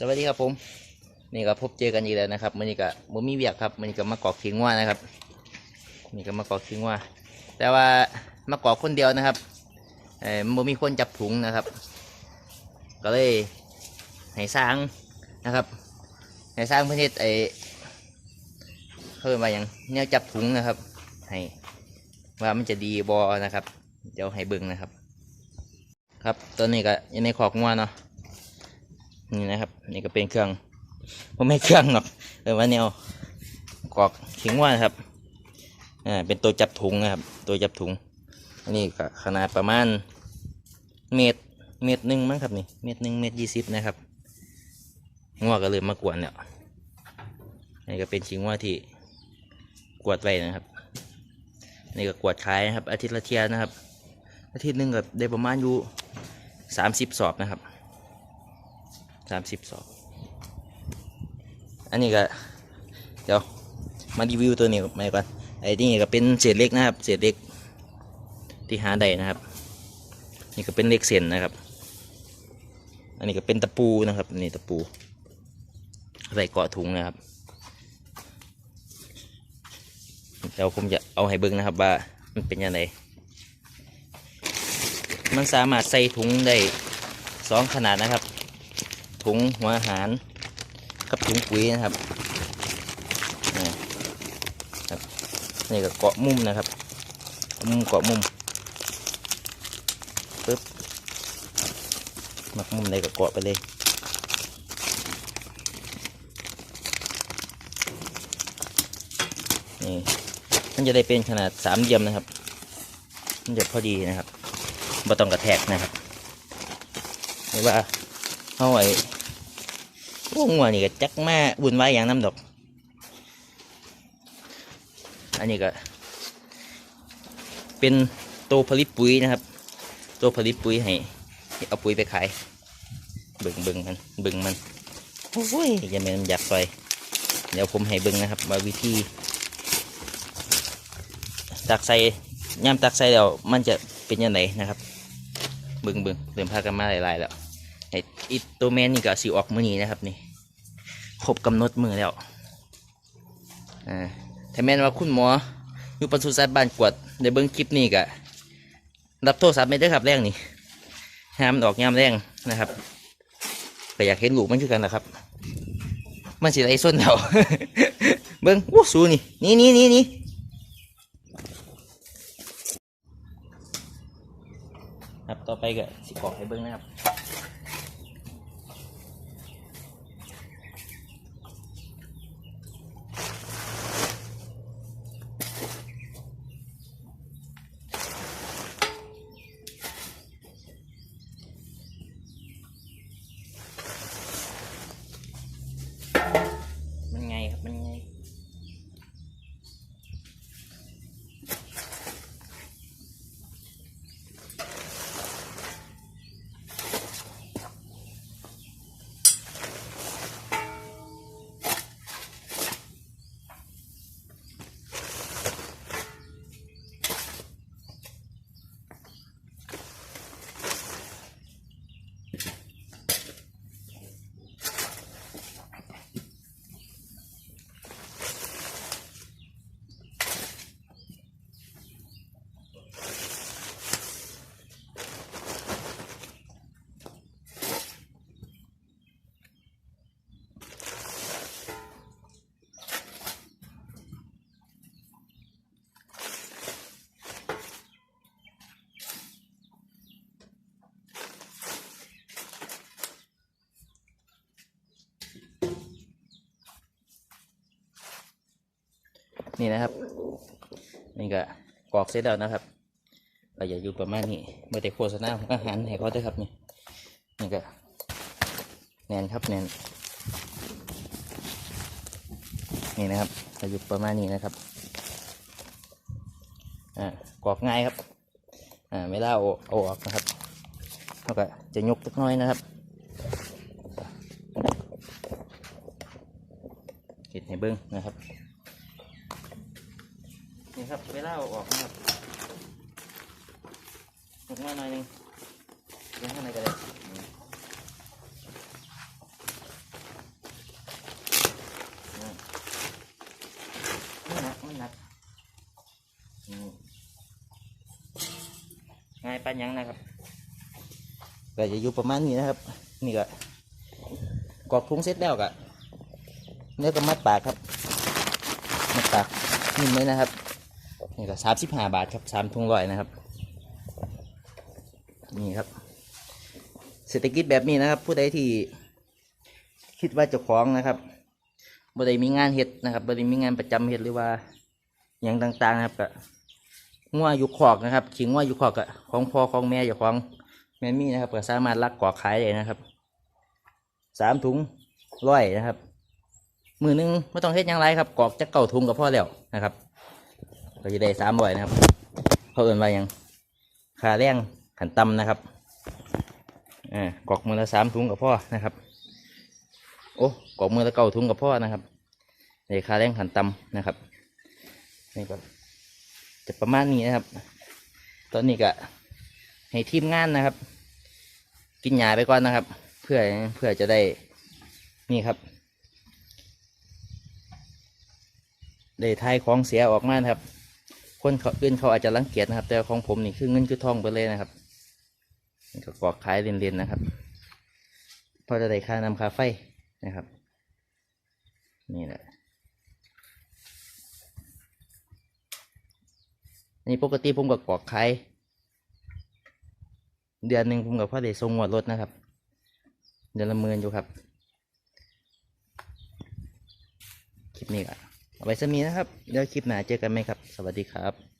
สวัสดีครับผม นี่ก็พบเจอกันอีกแล้วนะครับมันนี้ก็บ่มีเวียกครับมันนี้ก็มากอกขิงว่านะครับนี่ก็มากอกขิงว่า แต่ว่ามากอกคนเดียวนะครับเออมันบ่มีคนจับถุงนะครับ ก็เลยให้สร้างนะครับให้สร้างพื่อเฮ็ดไอ้เขาเรียกว่าอย่างแนวจับถุงนะครับ ให้ว่ามันจะดีบอนะครับ เดี๋ยวให้เบิ่งนะครับ ครับตอนนี้ก็ยู่ในขอกงัวเนาะ นี่นะครับ นี่ก็เป็นเครื่องผมไม่เครื่องหรอกเออว่าแนวกรอกขิงว่านะครับอ่าเป็นตัวจับถุงนะครับ ตัวจับถุงอันนี้ก็ขนาดประมาณเมตรเมตรหนึ่งมั้งครับนี่เมตรหนึ่งเมตรยี่สิบนะครับงัวก็เลยมากวนเนี่ยนี่ก็เป็นชิงว่าที่กวดไว้นะครับ นี่ก็กวดขายนะครับ อาทิตย์ละเทียนะครับ อาทิตย์หนึ่งก็ได้ประมาณอยู่สามสิบสอบนะครับ สามสิบสองอันนี้ก็เดี๋ยวมารีวิวตัวนี้ใหม่ก่อนไอ้นี่ก็เป็นเศษเล็กนะครับ เศษเล็กที่หาได้นะครับ นี่ก็เป็นเล็กเส้นนะครับ อันนี้ก็เป็นตะปูนะครับนี่ตะปูใส่เกาะถุงนะครับเดี๋ยวผมจะเอาให้เบิ้งนะครับว่ามันเป็นยังไงมันสามารถใส่ถุงได้สองขนาดนะครับ ถุงหัวอาหาร กับถุงปุ๋ยนะครับนี่ครับนี่ก็เกาะมุมนะครับมุมเกาะมุมปึ๊บมักมุมไหนก็เกาะไปเลยนี่มันจะได้เป็นขนาดสามเหลี่ยมนะครับ มันจะพอดีนะครับบ่ต้องกระแทกนะครับหรือว่าเอาไอ้ พวกงัวนี่ก็จักมาบุญไว้อย่างน้ำดอก อันนี้ก็ เป็นตัวผลิตปุ๋ยนะครับ ตัวผลิตปุ๋ยให้เอาปุ๋ยไปขายเบิ่งเบิ่งมันเบิ่งมันโอ้ยอย่าแม่นอยากไปเดี๋ยวผมให้เบิ่งนะครับว่าวิธีตักใส่ย่ำตักใส่แล้วมันจะเป็นยังไงนะครับ เบิ่งเบิ่งเริ่มพากันมาหลายๆแล้วไอ้อีตัวแมนนี่ก็สิออกมือนี้นะครับนี่ ครบกำหนดมือแล้วอ่าถ้าแม่นว่าคุณหมออยู่ปศุสัตว์บ้านกวดในเบิ้องคลิปนี้ก็รับโทรศัพท์ไม่ได้ครับแรงนี่ห้ามออกยามแรงนะครับก็อยากเห็นลูกมันคือกันนะครับ มันสิไรส้นเถาเบิ้งวู้สูนี่นี่นี่นี่นี่ครับต่อไปก็สิกรอกให้เบิ้งนะครับ นี่นะครับ นี่ก็กรอกเสร็จแล้วนะครับเราอย่าอยู่ประมาณนี้เมื่อแต่โฆษณาของอาหารให้เขาด้วยครับนี่นี่ก็แนนครับแนนนี่นะครับเราอยู่ประมาณนี้นะครับอ่ากรอกง่ายครับอ่าไม่ได้เอาเอาออกนะครับเขาก็จะยกเล็กน้อยนะครับเห็ดให้เบิ้งนะครับ นี่ครับเวลาเอาออกนะครับออกมาหน่อยนึงยังข้างในก็ได้มันหนักมันหง่ายปันยังนะครับก็จะอยู่ประมาณนี้นะครับ นี่ก็กอกทุ้งเสร็จแล้วก็เนื้อก็มัดปากครับมัดปากนิ่มไหมนะครับ นี่ก็สามสิบห้าบาทครับสามถุงร้อยนะครับ นี่ครับ เศรษฐกิจแบบนี้นะครับ ผู้ใดที่คิดว่าเจ้าของนะครับบ่ได้มีงานเฮ็ดนะครับบ่ได้มีงานประจำเฮ็ดหรือว่าอย่างต่างๆนะครับก็งัวอยู่ขอกนะครับขิงงัวอยู่ขอกก็ของพ่อของแม่เจ้าของแม่มี่นะครับก็สามารถลักกอกขายได้นะครับสามถุงร้อยนะครับ มือหนึงไม่ต้องเฮ็ดยังไรครับกอกจะเก่าถุงกับพ่อแล้วนะครับ ก็จะได้สามร้อยนะครับเขาเอินว่ายังคาแรงขันต่ำนะครับอ่ากอกมือละสามถุงกับพ่อนะครับ โอ้กอกมือละเก้าถุงกับพ่อนะครับในคาแรงขันต่ำนะครับนี่ก็จะประมาณนี้นะครับ ตอนนี้ก็ให้ทีมงานนะครับ กินยาไปก่อนนะครับ เพื่อเพื่อจะได้นี่ครับได้ทายของเสียออกมาครับ คนเขาอื่นเขาอาจจะรังเกียจนะครับ แต่ของผมนี่คือเงินคือทองไปเลยนะครับนี่ก็กอกขายเรียนๆนะครับเพอจะได้ค่านำค่าไฟนะครับ นี่แหละนี่ปกติผมก็กอกขายเดือนหนึ่งผมกับพ่อได้ส่งงวดรถนะครับ เดือนละหมื่นอยู่ครับ คลิปนี้ก็ เอาไว้สมีนะครับ เดี๋ยวคลิปหน้าเจอกันไหมครับ สวัสดีครับ